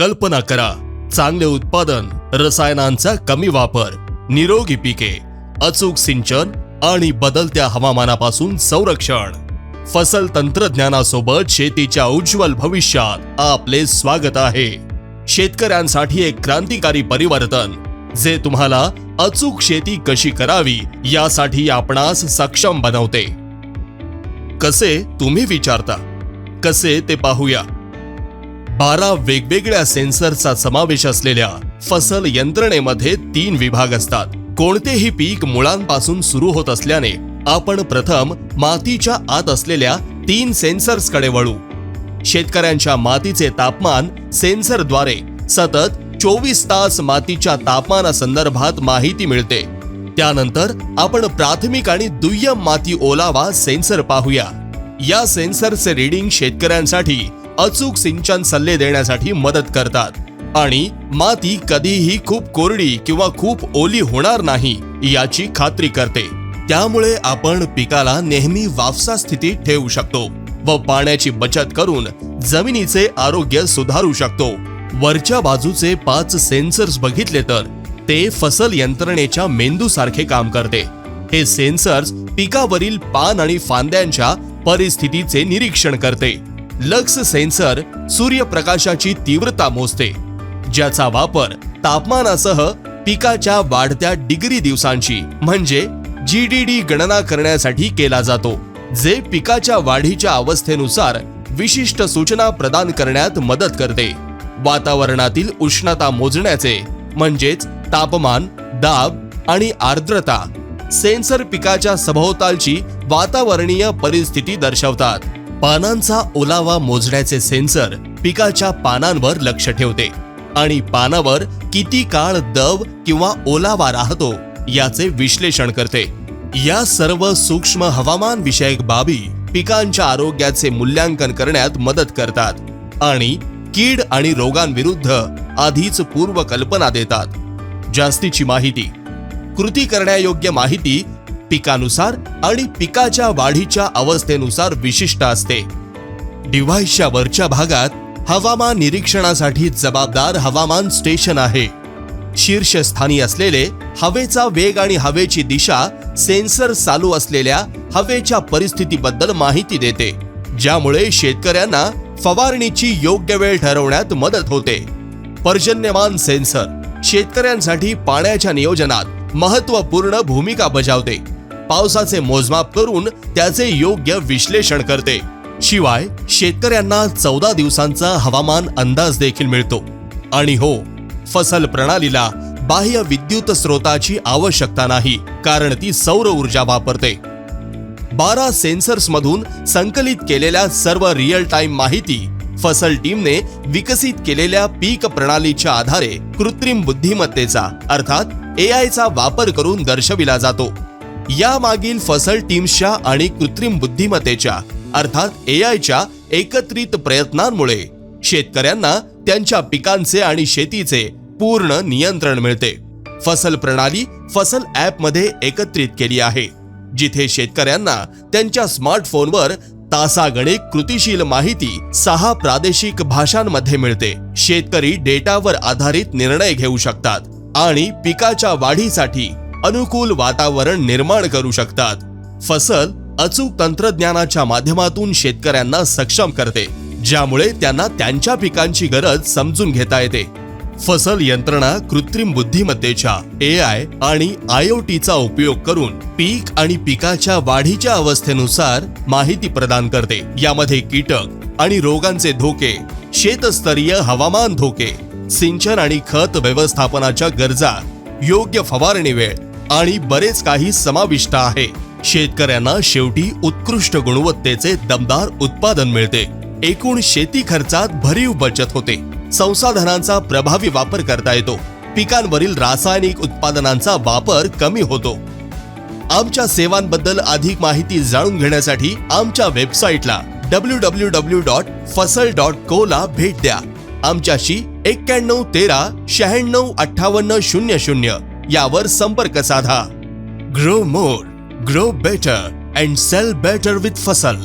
कल्पना करा. चांगले उत्पादन रसायनांचा कमी वापर निरोगी पिके अचूक सिंचन आणि बदलत्या हवामानापासून संरक्षण. फसल तंत्रज्ञानासोबत शेतीच्या उज्ज्वल भविष्यात आपले स्वागत आहे. शेतकऱ्यांसाठी एक क्रांतिकारी परिवर्तन जे तुम्हाला अचूक शेती कशी करावी यासाठी आपणास सक्षम बनवते. कसे तुम्ही विचारता. कसे ते पाहूया. बारा वेगवेगळ्या सेन्सरचा समावेश असलेल्या फसल यंत्रणेमध्ये तीन विभाग असतात. कोणतेही पीक मुळांपासून सुरू होत असल्याने आपण प्रथम मातीच्या आत असलेल्या तीन सेन्सर्सकडे वळू. शेतकऱ्यांच्या मातीचे तापमान सेन्सरद्वारे सतत चोवीस तास मातीच्या तापमानासंदर्भात माहिती मिळते. त्यानंतर आपण प्राथमिक आणि दुय्यम माती ओलावा सेन्सर पाहूया. या सेन्सरचे रीडिंग शेतकऱ्यांसाठी अचूक सिंचन सल्ले देण्यासाठी मदत करतात. आणि माती कधीही खूप कोरडी किंवा खूप ओली होणार नाही याची खात्री करते. त्यामुळे आपण पिकाला नेहमी वाफसा स्थितीत ठेवू शकतो व पाण्याची बचत करून जमिनीचे आरोग्य सुधारू शकतो. वरच्या बाजूचे पाच सेन्सर्स बघितले तर ते फसल यंत्रणेच्या मेंदू सारखे काम करते. हे सेन्सर्स पिकावरील पान आणि फांद्यांच्या परिस्थितीचे निरीक्षण करते. लक्स सेन्सर सूर्यप्रकाशाची तीव्रता मोजते ज्याचा वापर तापमानासह पिकाच्या वाढत्या डिग्री दिवसांची म्हणजे जी डी डी गणना करण्यासाठी केला जातो जे पिकाच्या वाढीच्या अवस्थेनुसार विशिष्ट सूचना प्रदान करण्यात मदत करते. वातावरणातील उष्णता मोजण्याचे म्हणजेच तापमान दाब आणि आर्द्रता सेन्सर पिकाच्या सभोवतालची वातावरणीय परिस्थिती दर्शवतात. पानांचा ओलावा मोजण्याचे सेन्सर पिकाच्या पानांवर लक्ष ठेवते. आणि पानावर किती काळ दव किंवा ओलावा राहतो याचे विश्लेषण करते. या सर्व सूक्ष्म हवामान विषयक बाबी पिकांच्या आरोग्याचे मूल्यांकन करण्यात मदत करतात आणि कीड आणि रोगांविरुद्ध आधीच पूर्वकल्पना देतात. जास्तीची माहिती. कृती करण्यायोग्य माहिती पिकानुसार आणि पिकाच्या वाढीच्या अवस्थेनुसार विशिष्ट असते. डिव्हाइसच्या वरच्या भागात हवामान निरीक्षणासाठी जबाबदार हवामान स्टेशन आहे. शीर्षस्थानी असलेले हवेचा वेग आणि हवेची दिशा सेन्सर चालू असलेल्या हवेच्या परिस्थितीबद्दल माहिती देते ज्यामुळे शेतकऱ्यांना फवारणीची योग्य वेळ ठरवण्यात मदत होते. पर्जन्यमान सेन्सर शेतकऱ्यांसाठी पाण्याच्या नियोजनात महत्त्वपूर्ण भूमिका बजावते. पावसाचे मोजमाप करून त्याचे योग्य विश्लेषण करते. शिवाय शेतकऱ्यांना चौदा दिवसांचा हवामान अंदाज देखील मिळतो. आणि हो फसल प्रणालीला बाह्य विद्युत स्रोताची आवश्यकता नाही कारण ती सौर ऊर्जा वापरते. बारा सेन्सर्समधून संकलित केलेल्या सर्व रिअल टाइम माहिती फसल टीमने विकसित केलेल्या पीक प्रणालीच्या आधारे कृत्रिम बुद्धिमत्तेचा अर्थात एआय चा वापर करून दर्शविला जातो. या मागील फसल टीम्सच्या आणि कृत्रिम बुद्धिमत्तेच्या अर्थात एआयच्या एकत्रित प्रयत्नांमुळे शेतकऱ्यांना त्यांच्या पिकांचे आणि शेतीचे पूर्ण नियंत्रण मिळते. फसल प्रणाली फसल ॲपमध्ये एकत्रित केली आहे जिथे शेतकऱ्यांना त्यांच्या स्मार्टफोनवर तासागणिक कृतीशील माहिती सहा प्रादेशिक भाषांमध्ये मिळते. शेतकरी डेटावर आधारित निर्णय घेऊ शकतात आणि पिकाच्या वाढीसाठी अनुकूल वातावरण निर्माण करू शकतात. फसल अचूक तंत्रज्ञानाच्या माध्यमातून शेतकऱ्यांना सक्षम करते ज्यामुळे त्यांना त्यांच्या पिकांची गरज समजून घेता येते. फसल यंत्रणा कृत्रिम बुद्धिमत्तेच्या ए आय आणि आय ओ टीचा उपयोग करून पीक आणि पिकाच्या वाढीच्या अवस्थेनुसार माहिती प्रदान करते. यामध्ये कीटक आणि रोगांचे धोके शेतस्तरीय हवामान धोके सिंचन आणि खत व्यवस्थापनाच्या गरजा योग्य फवारणी वेळ आणि बरेच काही समाविष्ट आहे. शेतकऱ्यांना शेवटी उत्कृष्ट गुणवत्तेचे दमदार उत्पादन मिळते. एकूण शेती खर्चात भरीव बचत होते. संसाधनांचा प्रभावी वापर करता येतो. पिकांवरील रासायनिक उत्पादनांचा वापर कमी होतो. आमच्या सेवांबद्दल अधिक माहिती जाणून घेण्यासाठी आमच्या वेबसाईटला W W W dot Fasal dot co ला भेट द्या. आमच्याशी एक्क्याण्णव तेरा शहाण्णव अठ्ठावन्न शून्य शून्य. यावर संपर्क साधा. Grow more grow better and sell better with Fasal.